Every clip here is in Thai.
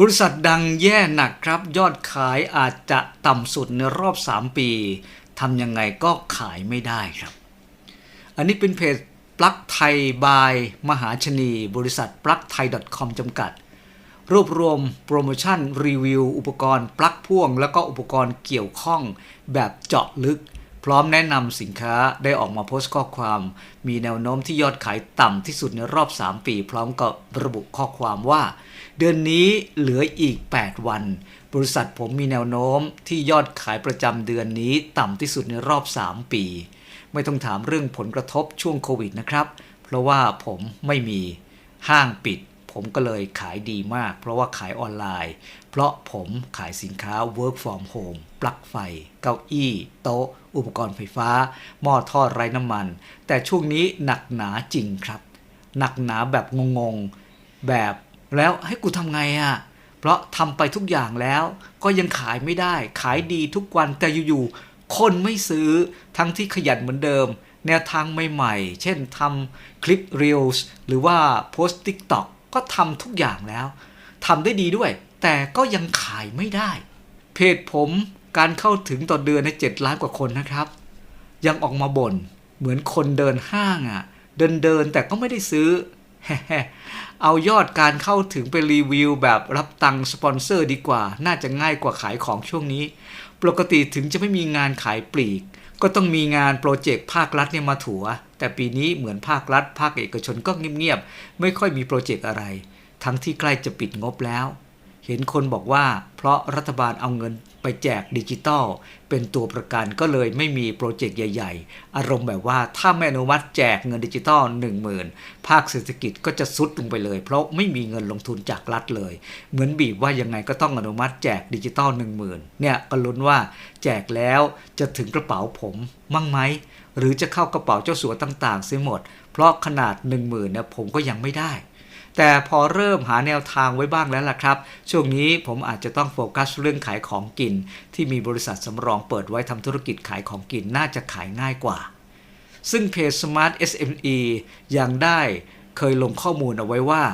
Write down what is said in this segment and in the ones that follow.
บริษัทดังแย่หนักครับ ยอดขายอาจจะต่ำสุดในรอบ 3 ปีทำยังไงก็ขายไม่ได้ครับ อันนี้เป็นเพจปลั๊กไทยบาย มหาชนี บริษัทปลั๊กไทย .com จำกัด รวบรวมโปรโมชั่นรีวิว อุปกรณ์ปลั๊กพ่วง แล้วก็อุปกรณ์เกี่ยวข้องแบบเจาะลึก พร้อมแนะนำสินค้าได้ออกมาโพสต์ข้อความ มีแนวโน้มที่ยอดขายต่ำที่สุดในรอบ 3 ปี พร้อมกับระบุข้อความว่า เดือนนี้เหลืออีก 8 วัน บริษัทผมมีแนวโน้มที่ยอดขายประจำเดือนนี้ต่ำที่สุดในรอบ 3 ปี ไม่ต้องถามเรื่องผลกระทบช่วงโควิดนะครับ เพราะว่าผมไม่มีห้างปิด ผมก็เลยขายดีมาก เพราะว่าขายออนไลน์ เพราะผมขายสินค้า work from home ปลั๊กไฟ เก้าอี้ โต๊ะ อุปกรณ์ไฟฟ้า หม้อทอดไร้น้ำมัน แต่ช่วงนี้หนักหนาจริงครับ หนักหนาแบบงงๆ แบบแล้วให้กูทำไงอะ่ะ เพราะทำไปทุกอย่างแล้ว ก็ยังขายไม่ได้ ขายดีทุกวันแต่อยู่ๆ คนไม่ซื้อ ทั้งที่ขยันเหมือนเดิม แนวทางใหม่ๆ เช่นทำคลิป Reels หรือว่าโพสต์ TikTok ก็ทำทุกอย่างแล้วทำได้ดีด้วย แต่ก็ยังขายไม่ได้ เพจผมการเข้าถึงต่อเดือนใน 7 ล้านกว่าคนนะครับ ยังออกมาบ่นเหมือนคนเดินห้างอะ่ะ เดินเดินแต่ก็ไม่ได้ซื้อ เอายอดการเข้าถึงไปรีวิวแบบรับตังค์สปอนเซอร์ดีกว่า น่าจะง่ายกว่าขายของช่วงนี้ ปกติถึงจะไม่มีงานขายปลีก ก็ต้องมีงานโปรเจกต์ภาครัฐเนี่ยมาถัว แต่ปีนี้เหมือนภาครัฐ ภาคเอกชนก็เงียบๆไม่ค่อยมีโปรเจกต์อะไร ทั้งที่ใกล้จะปิดงบแล้ว เห็นคนบอกว่า เพราะรัฐบาลเอาเงิน ไปแจกดิจิตอลเป็นตัวประกันก็เลยไม่มีโปรเจกต์ใหญ่ ๆ อารมณ์แบบว่าถ้าไม่อนุมัติแจกเงินดิจิตอล1 0,000 ภาคเศรษฐกิจก็จะซุดลงไปเลย เพราะไม่มีเงินลงทุนจากรัฐเลย เหมือนบีบว่ายังไงก็ต้องอนุมัติแจกดิจิตอล1 0,000เนี่ยก็ลุ้นว่าแจกแล้วจะถึงกระเป๋าผมมั่งไหมหรือจะเข้ากระเป๋าเจ้าสัวต่างๆเสียหมด เพราะขนาด 1 0,000เนี่ยผมก็ยังไม่ได้ แต่พอเริ่มหาแนวทางไว้บ้างแล้วล่ะครับ ช่วงนี้ผมอาจจะต้องโฟกัสเรื่องขายของกิน ที่มีบริษัทสำรองเปิดไว้ทำธุรกิจขายของกินน่าจะขายง่ายกว่า ซึ่งเพจ Smart SME ยังได้เคยลงข้อมูลเอาไว้ว่า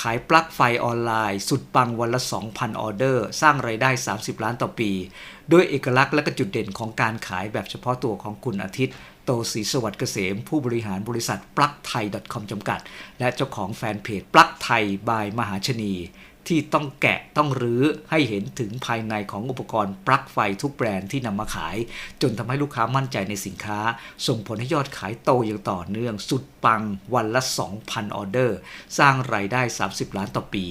ขายปลั๊กไฟออนไลน์ สุดปังวันละ 2,000 ออเดอร์ สร้างไรายได้ 30 ล้านต่อปี ด้วยเอกลักษณ์และก็จุดเด่นของการขายแบบเฉพาะตัวของคุณอาทิตย์ โตศรีสวัสดิ์เกษม ผู้บริหารบริษัทปลั๊กไทย .com จำกัด และเจ้าของแฟนเพจปลั๊กไทยบายมหาชนี ที่ต้องแกะต้องรื้อให้เห็นถึงภายในของอุปกรณ์ปลั๊กไฟทุกแบรนด์ที่นำมาขาย จนทำให้ลูกค้ามั่นใจในสินค้า ส่งผลให้ยอดขายโตอย่างต่อเนื่อง สุดปังวันละ 2,000 ออเดอร์ สร้างรายได้ 30 ล้านต่อปี